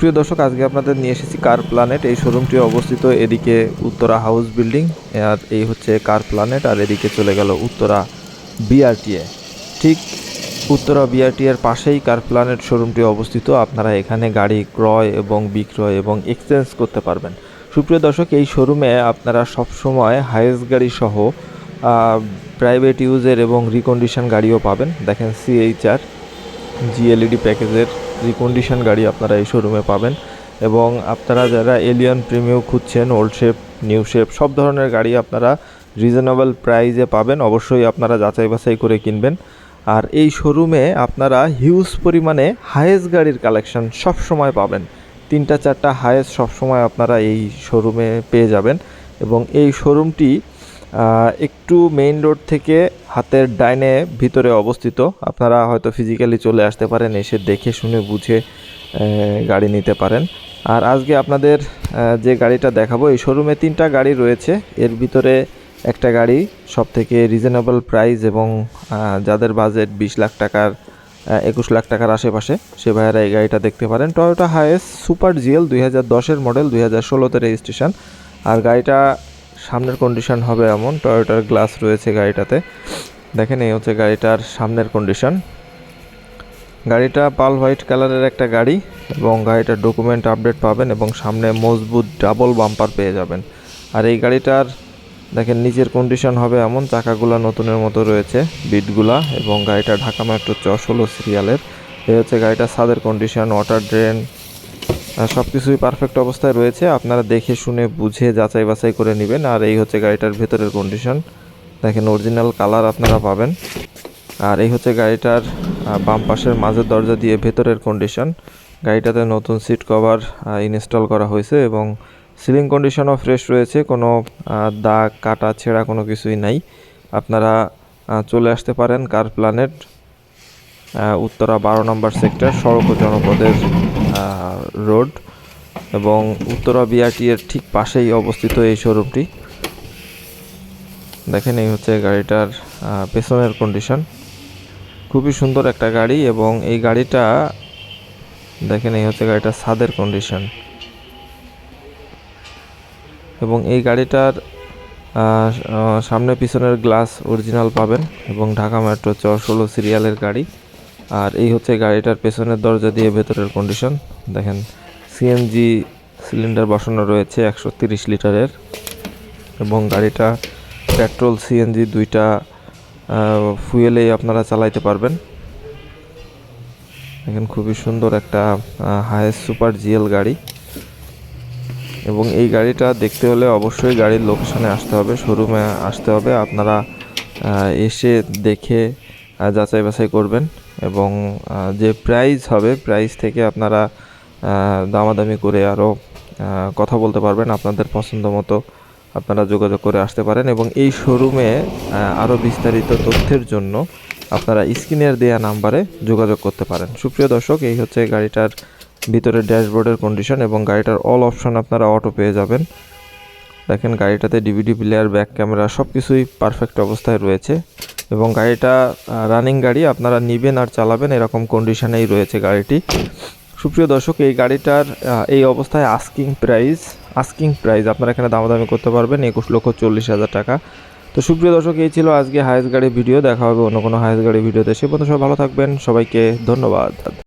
সুপ্রিয় দর্শক, আজকে আপনাদের নিয়ে এসেছি কার প্ল্যানেট এই শোরুমটি অবস্থিত এদিকে উত্তরা হাউস বিল্ডিং আর এই হচ্ছে কার প্ল্যানেট আর এদিকে চলে গেল উত্তরা বিআরটিএ ঠিক উত্তরা বিআরটি এর পাশেই কার প্ল্যানেট শোরুমটি অবস্থিত। আপনারা এখানে গাড়ি ক্রয় এবং বিক্রয় এবং এক্সচেঞ্জ করতে পারবেন। সুপ্রিয় দর্শক, এই শোরুমে আপনারা সবসময় হাইয়েস্ট গাড়ি সহ প্রাইভেট ইউজের এবং রিকন্ডিশন গাড়িও পাবেন। দেখেন সিএইচআর জিএলইডি প্যাকেজের রিকন্ডিশন গাড়ি আপনারা এই শোরুমে পাবেন। এবং আপনারা যারা এলিয়ান প্রিমিও খুঁজছেন ওল্ড শেপ নিউ শেপ সব ধরনের গাড়ি আপনারা রিজনেবল প্রাইজে পাবেন। অবশ্যই আপনারা যাচাই বাছাই করে কিনবেন। আর এই শোরুমে আপনারা হিউজ পরিমাণে হায়েস্ট গাড়ির কালেকশন সব সময় পাবেন। তিনটা, চারটা হায়েস্ট সবসময় আপনারা এই শোরুমে পেয়ে যাবেন। এবং এই শোরুমটি একটু মেইন রোড থেকে হাতের ডাইনে ভিতরে অবস্থিত। আপনারা হয়তো ফিজিক্যালি চলে আসতে পারেন, এসে দেখে শুনে বুঝে গাড়ি নিতে পারেন। আর আজকে আপনাদের যে গাড়িটা দেখাবো, এই শোরুমে তিনটা গাড়ি রয়েছে। এর ভিতরে একটা গাড়ি সব থেকে রিজনেবল প্রাইস এবং যাদের বাজেট বিশ লাখ টাকার একুশ লাখ টাকার আশেপাশে, সে ভাইয়েরা এই গাড়িটা দেখতে পারেন। টয়োটা হায়েস সুপার জিএল দুই হাজার দশের মডেল দুই হাজার ষোলোতে রেজিস্ট্রেশন আর গাড়িটা সামনের কন্ডিশন হবে এমন। টয়োটার গ্লাস রয়েছে গাড়িটাতে। দেখেন, এই হচ্ছে গাড়িটার সামনের কন্ডিশন গাড়িটা পাল হোয়াইট কালারের একটা গাড়ি এবং গাড়িটার ডকুমেন্ট আপডেট পাবেন এবং সামনে মজবুত ডাবল বাম্পার পেয়ে যাবেন। আর এই গাড়িটার, দেখেন, নিচের কন্ডিশন হবে এমন। চাকাগুলো নতুনের মতো রয়েছে, বিটগুলা এবং গাড়িটা ঢাকা মেট্রো চ ষোলো সিরিয়ালের এই হচ্ছে গাড়িটার সাদের কন্ডিশন ওয়াটার ড্রেন সব কিছুই পারফেক্ট অবস্থায় রয়েছে। আপনারা দেখে শুনে বুঝে যাচাই বাছাই করে নেবেন। আর এই হচ্ছে গাড়িটার ভেতরের কন্ডিশন দেখেন অরিজিনাল কালার আপনারা পাবেন। আর এই হচ্ছে গাড়িটার বাম পাশের মাঝের দরজা দিয়ে ভেতরের কন্ডিশন গাড়িটাতে নতুন সিট কভার ইনস্টল করা হয়েছে এবং সিলিং কন্ডিশনও ফ্রেশ রয়েছে। কোনো দাগ কাটা, ছেঁড়া কোনো কিছুই নাই। আপনারা চলে আসতে পারেন কার প্ল্যানেট উত্তরা বারো নম্বর সেক্টর সড়ক ও জনপদের রোড এবং উত্তরা বিআরটি এর ঠিক পাশেই অবস্থিত এই শোরুমটি। দেখেন, এই হচ্ছে গাড়িটার পেছনের কন্ডিশন খুবই সুন্দর একটা গাড়ি এবং এই গাড়িটা, দেখেন, এই হচ্ছে গাড়িটার ছাদের কন্ডিশন এবং এই গাড়িটার সামনে পিছনের গ্লাস অরিজিনাল পাবেন এবং ঢাকা মেট্রো চ ষোলো সিরিয়ালের গাড়ি। আর এই হচ্ছে গাড়িটার পেছনের দরজা দিয়ে ভেতরের কন্ডিশন দেখেন সিএনজি সিলিন্ডার বসানো রয়েছে একশো তিরিশ লিটারের। এবং গাড়িটা পেট্রোল সিএনজি দুইটা ফুয়েলেই আপনারা চালাইতে পারবেন। দেখেন, খুবই সুন্দর একটা হায়েস্ট সুপার জিএল গাড়ি। এবং এই গাড়িটা দেখতে হলে অবশ্যই গাড়ির লোকেশনে আসতে হবে শোরুমে আসতে হবে। আপনারা এসে দেখে যাচাই বাছাই করবেন। এবং যে প্রাইস হবে প্রাইস থেকে আপনারা দামাদামি করে আরও কথা বলতে পারবেন আপনাদের পছন্দ মতো আপনারা যোগাযোগ করে আসতে পারেন এবং এই শোরুমে আরও বিস্তারিত তথ্যের জন্য আপনারা স্ক্রিনের দেয়া নাম্বারে যোগাযোগ করতে পারেন। সুপ্রিয় দর্শক, এই হচ্ছে গাড়িটার ভিতরে ড্যাশবোর্ডের কন্ডিশন এবং গাড়িটার অল অপশন আপনারা অটো পেয়ে যাবেন। দেখেন গাড়িটাতে ডিভিডি প্লেয়ার ব্যাক ক্যামেরা সব কিছুই পারফেক্ট অবস্থায় রয়েছে। এবং গাড়িটা রানিং গাড়ি, আপনারা নেবেন আর চালাবেন, এরকম কন্ডিশনেই রয়েছে গাড়িটি। সুপ্রিয় দর্শক, এই গাড়িটার এই অবস্থায় আস্কিং প্রাইস আস্কিং প্রাইস আপনারা এখানে দামাদামি করতে পারবেন, একুশ লক্ষ চল্লিশ হাজার টাকা। তো সুপ্রিয় দর্শক, এই ছিল আজকে হায়েস্ট গাড়ি ভিডিও দেখা হবে অন্য কোনো হায়েস্ট গাড়ি ভিডিওতে সে পর্যন্ত সবাই ভালো থাকবেন, সবাইকে ধন্যবাদ।